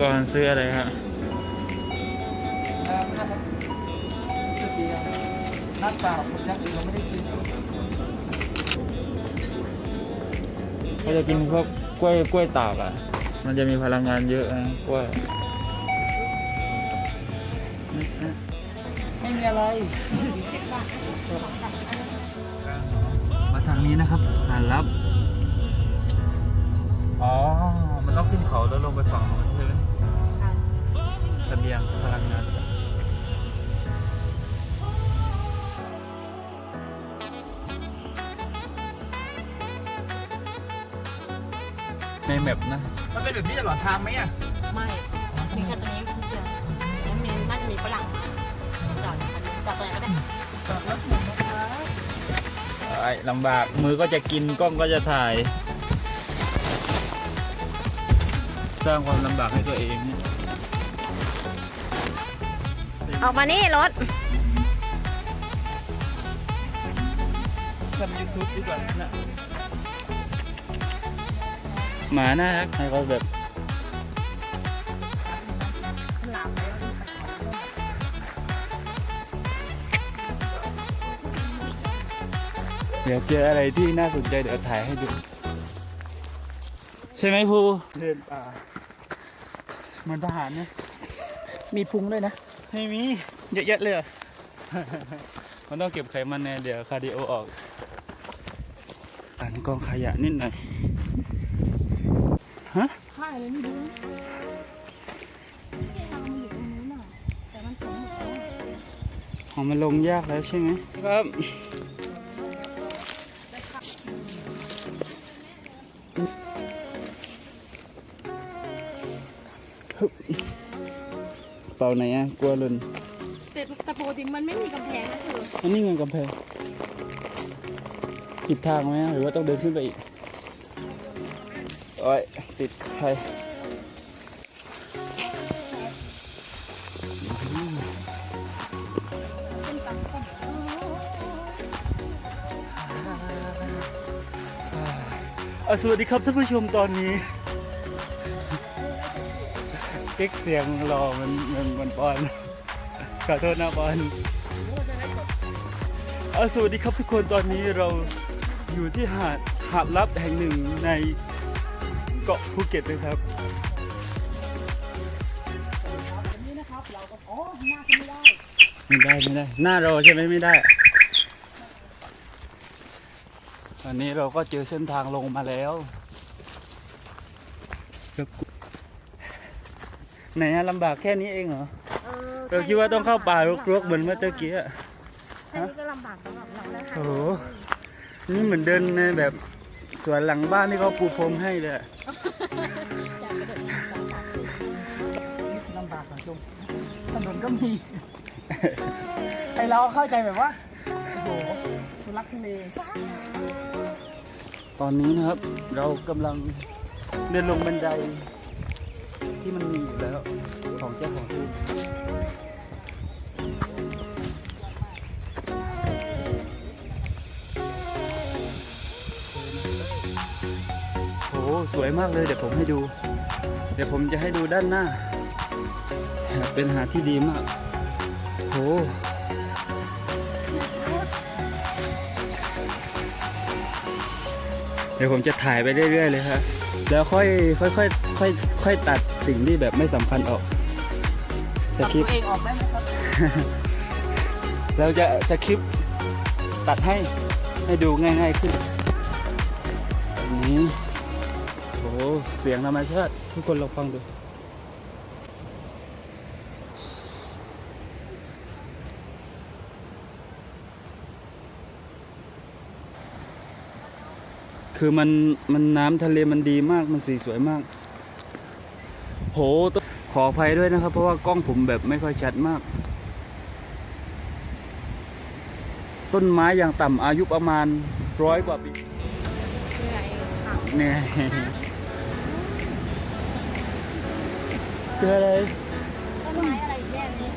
กรณ์ซื้ออะไรฮะน้ำนะครับสุดเดียวน้ำเปล่าผมยังอื่นเราไม่ได้กินเขาจะกินพวกกล้วยกล้วยตากอะ มันจะมีพลังงานเยอะนะกล้วยไม่มีอะไรมาทางนี้นะครับหานรับ อ๋อ มันต้องขึ้นเขาแล้วลงไปฝั่งนู้นใช่ไหม เสบียงพลังงานในแมปนะมันเป็นแบบนี้ตลอดทางไหมอะไม่มีแค่ตัวนี้เพื่อนแล้วมีน่าจะมีฝรั่งมาจอดจอดตรงไหนก็ได้จอดรถหนึ่งนะครับไอ้ลำบากมือก็จะกินกล้องก็จะถ่าย สร้างความลำบากให้ตัวเองเนี่ย ออกมานี่รถทำยูทูบดีกว่านะหมาน่ารักให้เขาแบบเดี๋ยวเจออะไรที่น่าสนใจเดี๋ยวถ่ายให้ดู ใช่ไหมภูเดินป่าเหมือนทหารนะมีพุงด้วยนะ ไม่มี เยอะๆเลยเหรอมันต้องเก็บไขมันแน่เดี๋ยวคาร์ดิโอออกอันกองขยะนิดหน่อย ฮะค่ายเลยนี่ดูทางมันอยู่ตรงนู้นน่ะแต่มันผมหมดแล้วของมันลงยากแล้วใช่ไหมครับ เป่าไหนอะกลัวหล่นแต่แต่ปกติมันไม่มีกำแพงนะเธออันนี้เงินกำแพงผิดทางไหมอะหรือว่าต้องเดินขึ้นไปอีกโอ้ยติดใครอะสวัสดีครับท่านผู้ชมตอนนี้เก๊กเสียงรอมันมันมันปอนขอโทษนะปอนอะสวัสดีครับทุกคนตอนนี้เราอยู่ที่หาดหาดลับแห่งหนึ่งในเกาะภูเก็ตนะครับไม่ได้ไม่ได้ไม่ได้หน้าเราใช่ไหมไม่ได้ ตอนนี้เราก็เจอเส้นทางลงมาแล้วครับ ไหนอะลำบากแค่นี้เองเหรอเออเราคิดว่าต้องเข้าป่ารกๆเหมือนเมื่อตะกี้อะแค่นี้ก็ลำบากสำหรับเราแล้วค่ะโอ้โหนี่เหมือนเดินในแบบสวนหลังบ้านที่เขาปูพรมให้เลยอะลำบากสังคมถนนก็มี ไอเราเข้าใจแบบว่าโอ้โหทุลักทุเลตอนนี้นะครับ เรากำลังเดินลงบันไดที่มันมีอยู่แล้ว สวยมากเลย เดี๋ยวผมให้ดู เดี๋ยวผมจะให้ดูด้านหน้า เป็นหาดที่ดีมากโหเดี๋ยวผมจะถ่ายไปเรื่อยๆเลยครับแล้วค่อยค่อยค่อยค่อยค่อยตัดสิ่งที่แบบไม่สำคัญออกสคริตัปวต์เองออกได้ไหมครับเราจะสคริปต์ตัดให้ให้ดูง่ายๆขึ้นอันนี้ เสียงธรรมชาติ ทุกคนลองฟังดูคือมันมันน้ำทะเลมันดีมากมันสีสวยมาก โหต้องขออภัยด้วยนะครับ เพราะว่ากล้องผมแบบไม่ค่อยชัดมาก ต้นไม้อย่างต่ำอายุประมาณร้อยกว่าปีเหนื่อย ค่ะเนี่ยคืออะไร ต้นไม้อะไรแย่นี้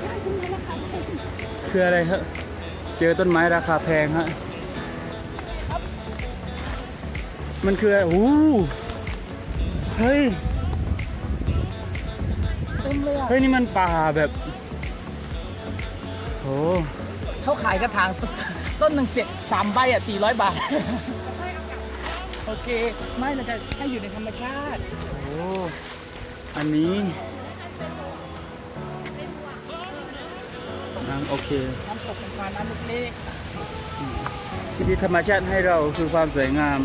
ใช่ต้นไม้ราคาแพงคืออะไรครับเจอต้นไม้ราคาแพงฮะ มันคืออะไรโอ้โหเฮ้ย เต็มเลยอะเฮ้ยนี่มันป่าแบบโหเขาขายกระถางต้นหนึ่งเสร็จสามใบอะสี่ร้อยบาท โอเค ไม่เราจะให้อยู่ในธรรมชาติ โอ้ อันนี้น้ำโอเคน้ำตกเป็นควายน้ำเล็กที่ที่ธรรมชาติให้เราคือความสวยงาม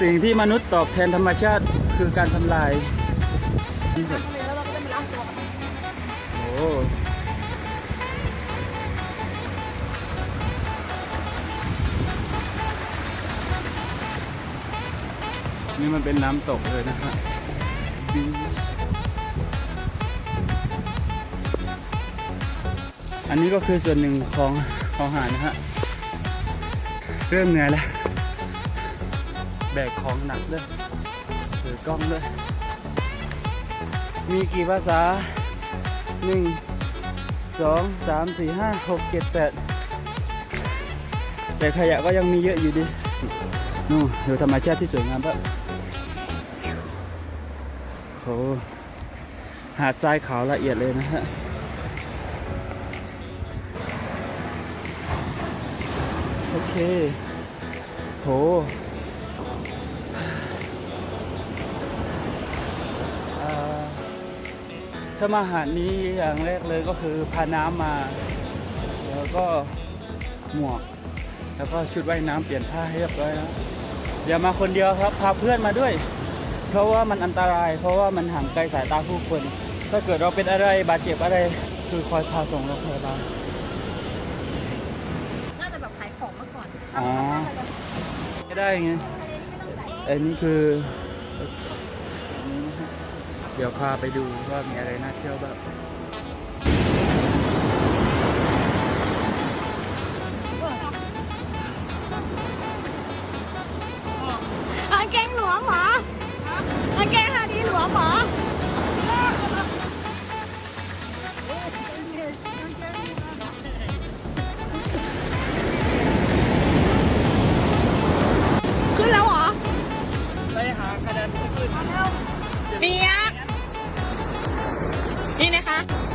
สิ่งที่มนุษย์ตอบแทนธรรมชาติคือการทำลายนี่แบบๆแล้วเราก็ได้มาล้างตัวกันโอ้นี่มันเป็นน้ำตกเลยนะฮะ Beach อันนี้ก็คือส่วนหนึ่งของของหานะฮะเริ่มเหนื่อยแล้ว แบกของหนักด้วยถือกล้องด้วยมีกี่ภาษาหนึ่งสองสามสี่ห้าหกเจ็ดแปดแต่ขยะก็ยังมีเยอะอยู่ดินู่นดูธรรมชาติที่สวยงามปะโหหาดทรายขาวละเอียดเลยนะฮะ โอเค โห ถ้ามาหาดนี้อย่างแรกเลยก็คือพาน้ำมา แล้วก็หมวก แล้วก็ชุดว่ายน้ำเปลี่ยนผ้าให้เรียบร้อยแล้วอย่ามาคนเดียวครับ พาเพื่อนมาด้วย เพราะว่ามันอันตราย เพราะว่ามันห่างไกลสายตาผู้คน ถ้าเกิดเราเป็นอะไรบาดเจ็บอะไร คือคอยพาส่งโรงพยาบาล น่าจะแบบขาย อ๋อไม่ได้ไงอันนี้คือเดี๋ยวพาไปดูว่ามีอะไรน่าเที่ยวบ้างกงเกงหลวงเหรอา